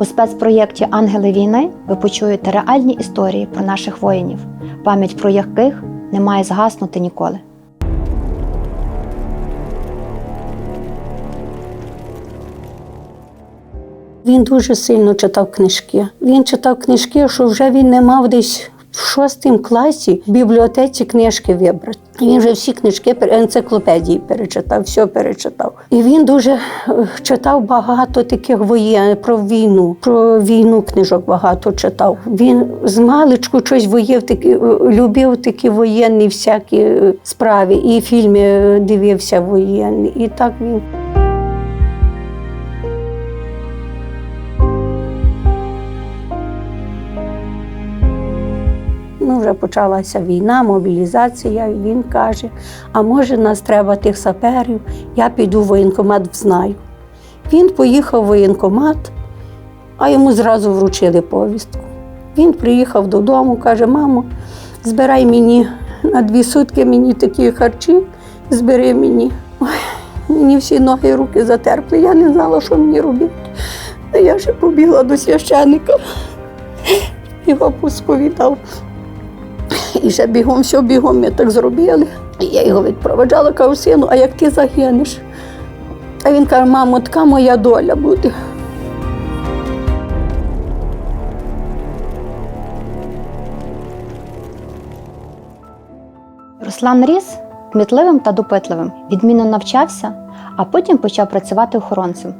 У спецпроєкті Ангели війни ви почуєте реальні історії про наших воїнів, пам'ять про яких не має згаснути ніколи. Він дуже сильно читав книжки. Він читав книжки, що вже він не мав десь в шостому класі в бібліотеці книжки вибрати. Він вже всі книжки енциклопедії перечитав, все перечитав. І він дуже е, читав багато таких воєн про війну. Про війну книжок багато читав. Він з маличку щось воїв, такі, е, любив такі воєнні всякі е, справи, і фільми дивився воєнні. І так він. Вже почалася війна, мобілізація. Він каже: а може, нас треба тих саперів, я піду в воєнкомат, знаю. Він поїхав в воєнкомат, а йому зразу вручили повістку. Він приїхав додому, каже: мамо, збирай мені на дві сутки мені такі харчі, збери мені. Ой, мені всі ноги і руки затерпли, я не знала, що мені робити. Я ще побігла до священника, його посповідав. І ще бігом, все бігом ми так зробили. І я його відпроваджала, кажу, сину, а як ти загинеш? А він каже, мамо, така моя доля буде. Руслан ріс кмітливим та допитливим, відмінно навчався, а потім почав працювати охоронцем.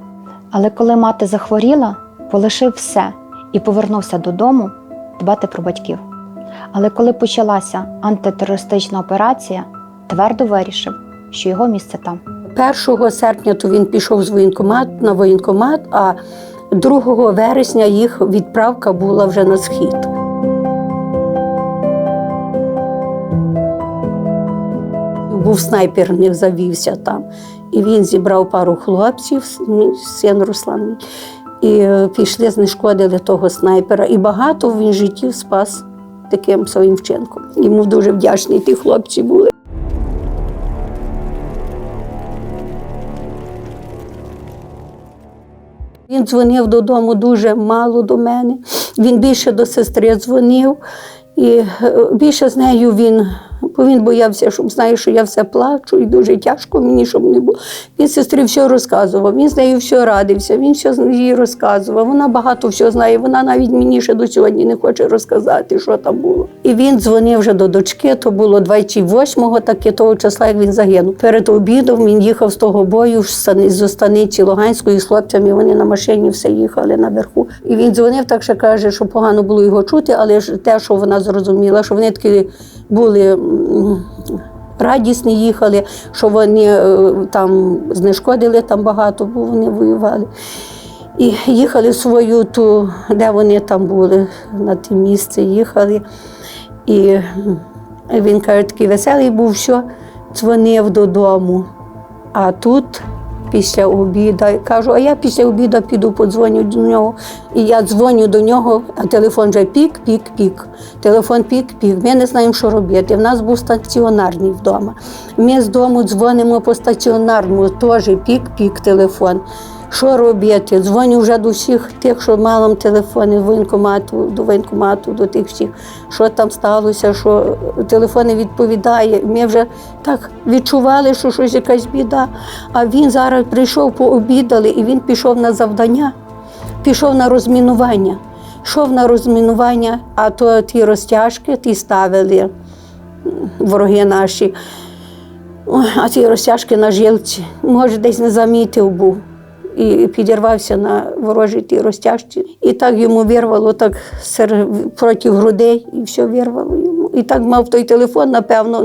Але коли мати захворіла, полишив все і повернувся додому дбати про батьків. Але коли почалася антитерористична операція, твердо вирішив, що його місце там. 1 серпня то він пішов з воєнкомат на воєнкомат, а 2 вересня їх відправка була вже на схід. Був снайпер, в них завівся там. І він зібрав пару хлопців, син Руслан, і е, пішли, знешкодили того снайпера. І багато він життів спас таким своїм вчинком. Йому дуже вдячні ті хлопці були. Він дзвонив додому дуже мало до мене. Він більше до сестри дзвонив, і е, більше з нею він, бо він боявся, щоб знає, що я все плачу, і дуже тяжко мені, щоб не було. Він сестрі все розказував, він з нею все радився, він все їй розказував. Вона багато все знає. Вона навіть мені ще до сьогодні не хоче розказати, що там було. І він дзвонив вже до дочки, то було 28-го, таке того числа, як він загинув. Перед обідом він їхав з того бою з Стани- з станиці Луганської з хлопцями. Вони на машині все їхали наверху. І він дзвонив так, що каже, що погано було його чути, але ж те, що вона зрозуміла, що вони такі були. Радісні їхали, що вони е, там знешкодили там багато, бо вони воювали. І їхали в свою ту, де вони там були, на те місце їхали. І він каже, такий веселий був, що дзвонив додому. А тут після обіду, кажу, а я після обіду піду подзвоню до нього. І я дзвоню до нього, а телефон вже пік, пік, пік. Телефон пік, пік. Ми не знаємо, що робити. В нас був стаціонарний вдома. Ми з дому дзвонимо по стаціонарному, теж пік, пік телефон. Що робити? Дзвоню вже до всіх тих, що мали телефони воєнкомату, до воєнкомату, до тих всіх, що там сталося, що телефон не відповідає. Ми вже так відчували, що щось якась біда. А він зараз прийшов, пообідали, і він пішов на завдання, пішов на розмінування. Йшов на розмінування, а то ті розтяжки ті ставили вороги наші. А ці розтяжки на жилці, може, десь не замітив був. І підірвався на ворожій тій розтяжці. І так йому вирвало так проти грудей, і все вирвало йому. І так мав той телефон, напевно,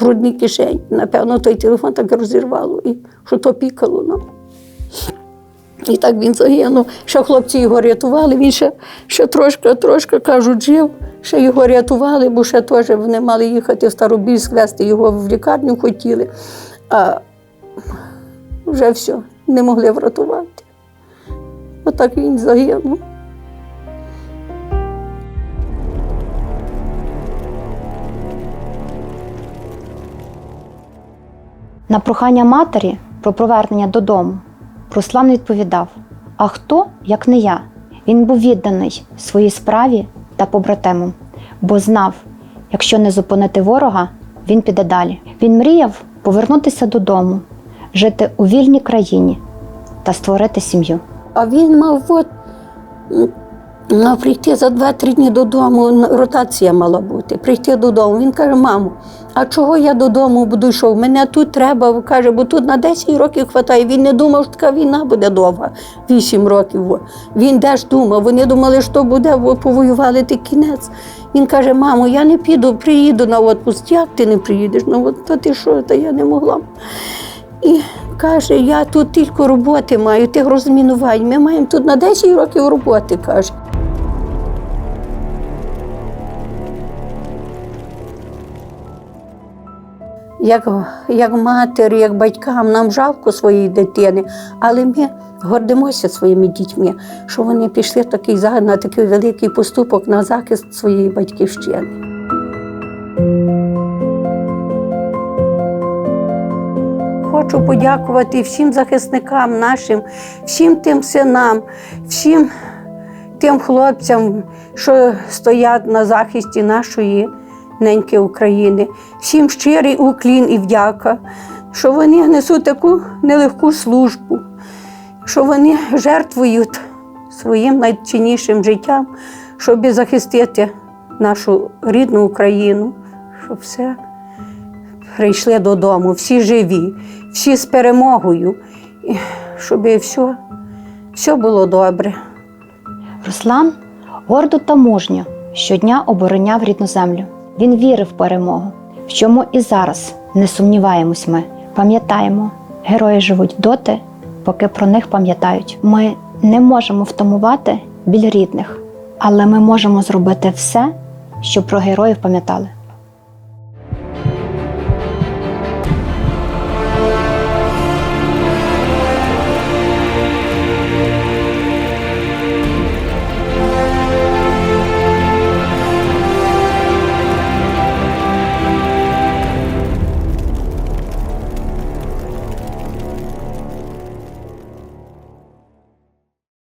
в грудній кишені. Напевно, той телефон так розірвало, і що то пікало нам. І так він загинув. Ще хлопці його рятували. Він ще, ще трошки, трошки кажуть, жив. Ще його рятували, бо ще теж вони мали їхати в Старобільськ, везти його в лікарню хотіли. А вже все, не могли врятувати. Отак він загинув. На прохання матері про повернення додому Руслан відповідав: А хто, як не я? Він був відданий своїй справі та побратимам, бо знав, якщо не зупинити ворога, він піде далі. Він мріяв повернутися додому, жити у вільній країні та створити сім'ю. А він мав от, мав прийти за 2-3 дні додому, ротація мала бути, прийти додому. Він каже, мамо, а чого я додому буду йшов? Мене тут треба, каже, бо тут на 10 років хватає. Він не думав, що така війна буде довга, 8 років. Він де ж думав, вони думали, що буде, во, повоювали ти кінець. Він каже, мамо, я не піду, приїду на відпуск. Як ти не приїдеш? Ну, от, та ти що, та я не могла. Каже, я тут тільки роботи маю, тих розмінувань. Ми маємо тут на 10 років роботи, каже. Як, як матері, як батькам, нам жалко своєї дитини, але ми гордимося своїми дітьми, що вони пішли такий, на такий великий поступок на захист своєї батьківщини. Хочу подякувати всім захисникам нашим, всім тим синам, всім тим хлопцям, що стоять на захисті нашої неньки України. Всім щирий уклін і вдяка, що вони несуть таку нелегку службу, що вони жертвують своїм найціннішим життям, щоб захистити нашу рідну Україну, щоб все прийшли додому, всі живі, всі з перемогою, щоб все, все було добре. Руслан гордо та мужньо щодня обороняв рідну землю. Він вірив в перемогу, в чому і зараз не сумніваємось ми. Пам'ятаємо, герої живуть доти, поки про них пам'ятають. Ми не можемо втамувати біль рідних, але ми можемо зробити все, щоб про героїв пам'ятали.